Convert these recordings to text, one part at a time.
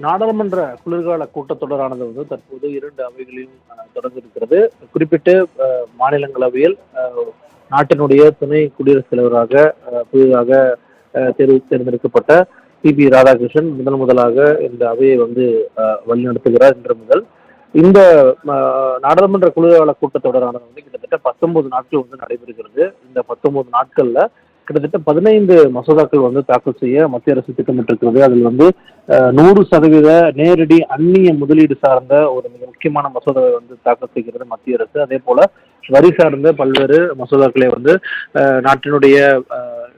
நாடாளுமன்ற குளிர்கால கூட்டத்தொடரானது வந்து தற்போது இரண்டு அவைகளையும் அஹ், தொடர்ந்து இருக்கிறது குறிப்பிட்டு மாநிலங்களவையில் நாட்டினுடைய துணை குடியரசுத் தலைவராக புதிதாக தேர்வு தேர்ந்தெடுக்கப்பட்ட சிபி ராதாகிருஷ்ணன் முதன் முதலாக இந்த அவையை வந்து வழிநடத்துகிறார் இன்று முதல். இந்த நாடாளுமன்ற குளிர்கால கூட்டத்தொடரானது வந்து கிட்டத்தட்ட பத்தொன்பது நாட்கள் வந்து நடைபெறுகிறது. இந்த பத்தொன்பது நாட்கள்ல கிட்டத்தட்ட பதினைந்து மசோதாக்கள் வந்து தாக்கல் செய்ய மத்திய அரசு திட்டமிட்டிருக்கிறது. அதில் வந்து நூறு சதவீத நேரடி அந்நிய முதலீடு சார்ந்த ஒரு மிக முக்கியமான மசோதாவை வந்து தாக்கல் செய்கிறது மத்திய அரசு. அதே போல வரி சார்ந்த பல்வேறு மசோதாக்களை வந்து நாட்டினுடைய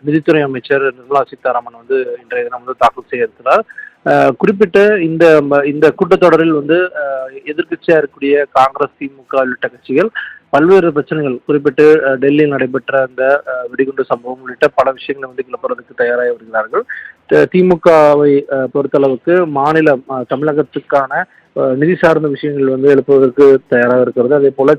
நிதித்துறை அமைச்சர் நிர்மலா சீதாராமன் வந்து இன்றைய தினம் வந்து தாக்கல் செய்ய இருக்கிறார். குறிப்பிட்ட இந்த இந்த கூட்டத்தொடரில் வந்து எதிர்கட்சியா இருக்கக்கூடிய காங்கிரஸ் திமுக உள்ளிட்ட கட்சிகள் பல்வேறு பிரச்சனைகள் குறிப்பிட்டு டெல்லியில் நடைபெற்ற அந்த வெடிகுண்டு சம்பவம் உள்ளிட்ட பல விஷயங்களை வந்து கிளப்புறதுக்கு தயாராகி வருகிறார்கள். திமுகவை பொறுத்தளவுக்கு மாநிலம் தமிழகத்துக்கான நிதி சார்ந்த விஷயங்கள் வந்து எழுப்புவதற்கு தயாராக இருக்கிறது. அதே போல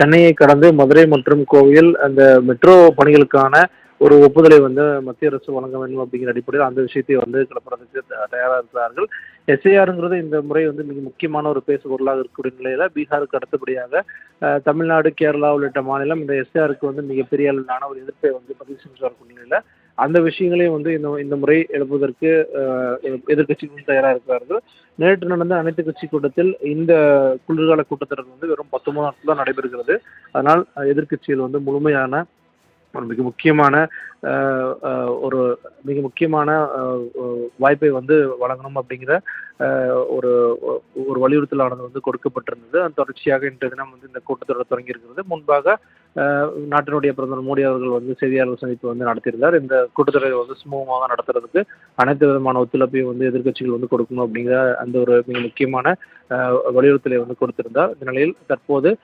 சென்னையை கடந்து மதுரை மற்றும் கோவையில் அந்த மெட்ரோ பணிகளுக்கான ஒரு ஒப்புதலை வந்து மத்திய அரசு வழங்க வேண்டும் அப்படிங்கிற அடிப்படையில் அந்த விஷயத்தை வந்து கிளப்புறதுக்கு த- தயாராக இருக்கிறார்கள். எஸ்ஐஆருங்கிறது இந்த முறை வந்து மிக முக்கியமான ஒரு பேசு பொருளாக இருக்கக்கூடிய நிலையில பீகாருக்கு அடுத்தபடியாக தமிழ்நாடு கேரளா உள்ளிட்ட மாநிலம் இந்த எஸ்ஐஆருக்கு வந்து மிகப்பெரிய அளவிலான ஒரு எதிர்ப்பை வந்து பதிவு செஞ்சு வரக்கூடிய நிலையில அந்த விஷயங்களையும் வந்து இந்த இந்த முறை எழுப்புவதற்கு எதிர்கட்சிகளும் தயாராக இருக்கிறார்கள். நேற்று நடந்த அனைத்து கட்சி கூட்டத்தில் இந்த குளிர்கால கூட்டத்தொடர் வந்து வெறும் பத்தொன்பது நாட்கள் தான் நடைபெறுகிறது. அதனால் எதிர்கட்சிகள் எதிர்க்கட்சிகள் வந்து முழுமையான ஒரு மிக முக்கியமான ஒரு மிக முக்கியமான வாய்ப்பை வந்து வழங்கணும் அப்படிங்கிற ஒரு ஒரு வலியுறுத்தலானது வந்து கொடுக்கப்பட்டிருந்தது. அந்த தொடர்ச்சியாக இன்றைய தினம் வந்து இந்த கூட்டத்தொடர் தொடங்கி இருக்கிறது முன்பாக நாட்டினுடைய பிரதமர் மோடி அவர்கள் வந்து செய்தியாளர் சந்திப்பு வந்து நடத்தியிருந்தார். இந்த கூட்டத்தொடரை வந்து சுமூகமாக நடத்துறதுக்கு அனைத்து விதமான ஒத்துழைப்பையும் வந்து எதிர்க்கட்சிகள் வந்து கொடுக்கணும் அப்படிங்கிற அந்த ஒரு மிக முக்கியமான வலியுறுத்தலை வந்து கொடுத்திருந்தார். இந்த நிலையில் தற்போது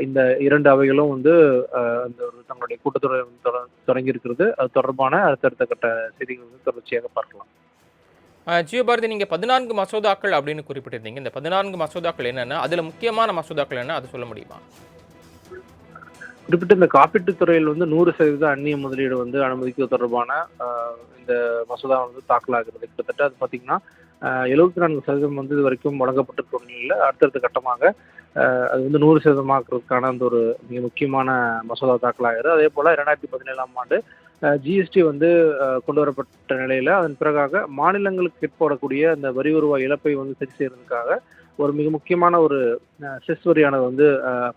இந்த இரண்டு அவைகளும் வந்து அந்த ஒரு தங்களுடைய கூட்டத்தொடரை வந்து தொட- தொடங்கி இருக்கிறது அது தொடர்பான அடுத்தடுத்த கட்ட செய்திகள் வந்து தொடர்ச்சியாக பார்க்கலாம். ஜியோபாரதி நீங்கள் பதினான்கு மசோதாக்கள் அப்படின்னு குறிப்பிட்டிருந்தீங்க. இந்த பதினான்கு மசோதாக்கள் என்னென்ன? அதில் முக்கியமான மசோதாக்கள் என்ன? அது சொல்ல முடியுமா? குறிப்பிட்ட இந்த காப்பீட்டுத் துறையில் வந்து நூறு சதவீத அந்நிய முதலீடு வந்து அனுமதிக்க தொடர்பான இந்த மசோதா வந்து தாக்கலாகிறது. கிட்டத்தட்ட அது பார்த்தீங்கன்னா எழுபத்தி நான்கு சதவீதம் வந்து இது வரைக்கும் வழங்கப்பட்டிருக்க நிலையில் அடுத்தடுத்த கட்டமாக அது வந்து நூறு சதவீதமாக்குறதுக்கான அந்த ஒரு மிக முக்கியமான மசோதா தாக்கலாகிறது. அதே போல் ரெண்டாயிரத்தி பதினேழாம் ஆண்டு ஜிஎஸ்டி வந்து கொண்டு வரப்பட்ட நிலையில் அதன் பிறகாக மாநிலங்களுக்கு ஏற்படக்கூடிய அந்த வரி வருவாய் இழப்பை வந்து சரி செய்யறதுக்காக ஒரு மிக முக்கியமான ஒரு செஸ் வரியானது வந்து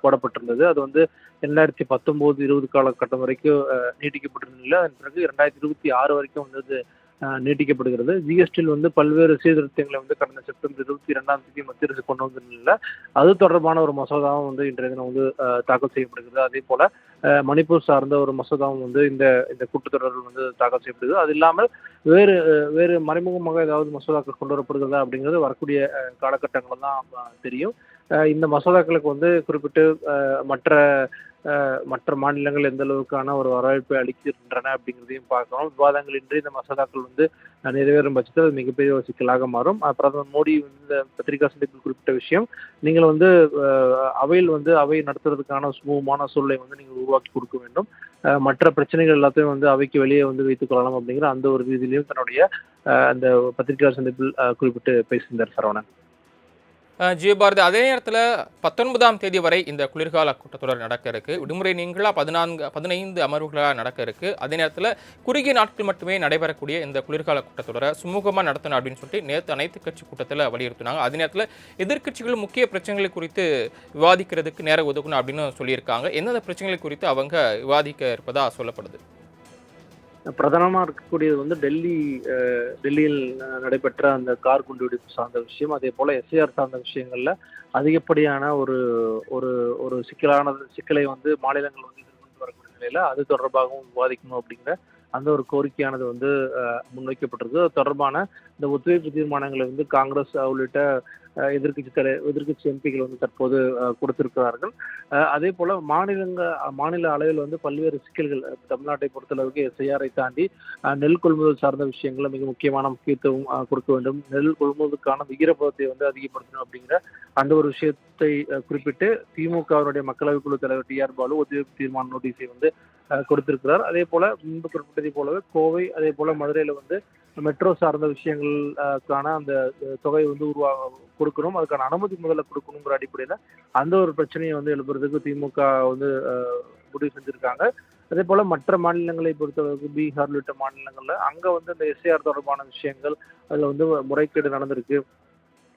போடப்பட்டிருந்தது. அது வந்து ரெண்டாயிரத்தி பத்தொம்போது இருபது காலகட்டம் வரைக்கும் நீட்டிக்கப்பட்டிருந்தது அதன் பிறகு ரெண்டாயிரத்தி இருபத்தி ஆறு வரைக்கும் வந்து அது நீட்டிக்கப்படுகிறது. ஜிஎஸ்டியில் வந்து பல்வேறு சீர்திருத்தங்களை வந்து கடந்த செப்டம்பர் இருபத்தி ரெண்டாம் தேதி மத்திய அரசு கொண்டு வந்ததில்ல. அது தொடர்பான ஒரு மசோதாவும் வந்து இன்றைய தினம் வந்து தாக்கல் செய்யப்படுகிறது. அதே போல மணிப்பூர் சார்ந்த ஒரு மசோதாவும் வந்து இந்த இந்த கூட்டத்தொடரில் வந்து தாக்கல் செய்யப்படுகிறது. அது இல்லாமல் வேறு வேறு மறைமுகமாக ஏதாவது மசோதாக்கள் கொண்டு வரப்படுகிறதா அப்படிங்கிறது வரக்கூடிய காலகட்டங்கள் தான் தெரியும். இந்த மசோதாக்களுக்கு வந்து குறிப்பிட்டு மற்ற மற்ற மாநிலங்கள் எந்த அளவுக்கான ஒரு வரவேற்பை அளிக்கின்றன அப்படிங்கிறதையும் பார்க்கணும். விவாதங்கள் இன்றி இந்த மசோதாக்கள் வந்து நிறைவேறும் பட்சத்தில் அது மிகப்பெரிய ஒரு சிக்கலாக மாறும். பிரதமர் மோடி இந்த பத்திரிகா சந்திப்பில் குறிப்பிட்ட விஷயம் நீங்கள் வந்து அவையில் வந்து அவை நடத்துறதுக்கான சுமூகமான சூழலை வந்து நீங்கள் உருவாக்கி கொடுக்க வேண்டும். மற்ற பிரச்சனைகள் எல்லாத்தையும் வந்து அவைக்கு வெளியே வந்து வைத்துக் கொள்ளலாம் அப்படிங்கிற அந்த ஒரு ரீதியிலையும் தன்னுடைய அந்த பத்திரிகையாளர் சந்திப்பில் குறிப்பிட்டு பேசியிருந்தார் சரவணன். ஜிபாரதி அதே நேரத்தில் பத்தொன்பதாம் தேதி வரை இந்த குளிர்கால கூட்டத்தொடர் நடக்க இருக்கு. விடுமுறை நீங்களாக பதினான்கு பதினைந்து அமர்வுகளாக நடக்க இருக்கு. அதே நேரத்தில் குறுகிய நாட்கள் மட்டுமே நடைபெறக்கூடிய இந்த குளிர்கால கூட்டத்தொடரை சுமூகமாக நடத்தணும் அப்படின்னு சொல்லிட்டு நேற்று அனைத்து கட்சி கூட்டத்தில் வலியுறுத்தினாங்க. அதே நேரத்தில் எதிர்கட்சிகள் முக்கிய பிரச்சனைகள் குறித்து விவாதிக்கிறதுக்கு நேரம் ஒதுக்கணும் அப்படின்னு சொல்லியிருக்காங்க. எந்தெந்த பிரச்சனைகள் குறித்து அவங்க விவாதிக்க இருப்பதாக சொல்லப்படுது? பிரதானமாக இருக்கக்கூடியது வந்து டெல்லி டெல்லியில் நடைபெற்ற அந்த கார் குண்டுவெடிப்பு சார்ந்த விஷயம். அதே போல் எஸ்ஐஆர் சார்ந்த விஷயங்களில் அதிகப்படியான ஒரு ஒரு ஒரு சிக்கலான சிக்கலை வந்து மாநிலங்கள் வந்து எதிர்கொண்டு வரக்கூடிய நிலையில் அது தொடர்பாகவும் விவாதிக்கணும் அப்படிங்கிற அந்த ஒரு கோரிக்கையானது வந்து முன்வைக்கப்பட்டிருக்கு அது தொடர்பான இந்த ஒத்துழைப்பு தீர்மானங்களை வந்து காங்கிரஸ் உள்ளிட்ட எதிர்கட்சி எதிர்க்கட்சி தலை எதிர்க்கட்சி எம்பிகள் வந்து தற்போது கொடுத்திருக்கிறார்கள். அதே போல மாநிலங்க மாநில அளவில் வந்து பல்வேறு சிக்கல்கள் தமிழ்நாட்டை பொறுத்தளவுக்கு எஸ்ஐஆரை தாண்டி நெல் கொள்முதல் சார்ந்த விஷயங்களை மிக முக்கியமான முக்கியத்துவம் கொடுக்க வேண்டும். நெல் கொள்முதலுக்கான ஈரப்பதத்தை வந்து அதிகப்படுத்தணும் அப்படிங்கிற அந்த ஒரு விஷயத்தை குறிப்பிட்டு திமுகவினுடைய மக்களவை குழு தலைவர் டி ஆர் பாலு ஒத்திவைப்பு தீர்மான நோட்டீஸை வந்து கொடுத்திருக்கிறார். அதே போல முன்பு குறிப்பிட்டதை போலவே கோவை அதே போல மதுரையில வந்து மெட்ரோ சார்ந்த விஷயங்களுக்கான அந்த தொகை வந்து உருவா கொடுக்கணும். அதுக்கான அனுமதி முதல்ல கொடுக்கணுங்கிற அடிப்படையில் அந்த ஒரு பிரச்சனையை வந்து எழுப்புறதுக்கு திமுக வந்து முடிவு செஞ்சுருக்காங்க. அதே போல மற்ற மாநிலங்களை பொறுத்தவரைக்கு பீகார் உள்ளிட்ட மாநிலங்களில் அங்கே வந்து இந்த எஸ்ஏஆர் தொடர்பான விஷயங்கள் அதில் வந்து முறைகேடு நடந்திருக்கு.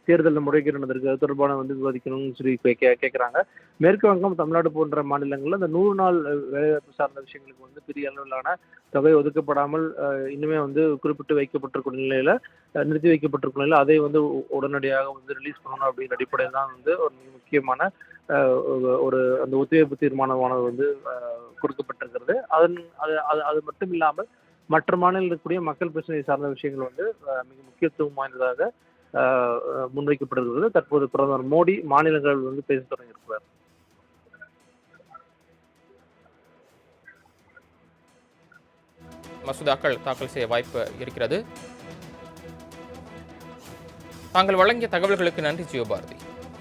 தேர்தலில் முறைகேடு நடந்திருக்கு அது தொடர்பான வந்து விவாதிக்கணும்னு சொல்லி கே- கேட்குறாங்க மேற்கு வங்கம் தமிழ்நாடு போன்ற மாநிலங்களில் அந்த நூறு நாள் வேலைவாய்ப்பு சார்ந்த விஷயங்களுக்கு வந்து பெரிய அளவிலான தொகை ஒதுக்கப்படாமல் இன்னுமே வந்து குறிப்பிட்டு வைக்கப்பட்டிருக்கும் நிலையில நிறுத்தி வைக்கப்பட்டிருக்கும் நிலையில அதை வந்து உடனடியாக வந்து ரிலீஸ் பண்ணணும் அப்படிங்கிற அடிப்படையில் தான் வந்து ஒரு முக்கியமான ஒரு- அந்த ஒத்திவைப்பு தீர்மானமானது வந்து கொடுக்கப்பட்டிருக்கிறது. அதன் அது அது அது மட்டும் இல்லாமல் மற்ற மாநிலத்தில் இருக்கக்கூடிய மக்கள் பிரச்சனை சார்ந்த விஷயங்கள் வந்து மிக முக்கியத்துவம் வாய்ந்ததாக முன்வைக்கப்படுகிறது. தற்போது பிரதமர் மோடி மாநிலங்கள் வந்து பேச தொடங்கியிருக்கிறார். மசோதாக்கள் தாக்கல் செய்ய வாய்ப்பு இருக்கிறது. தாங்கள் வழங்கிய தகவல்களுக்கு நன்றி ஜியோபாரதி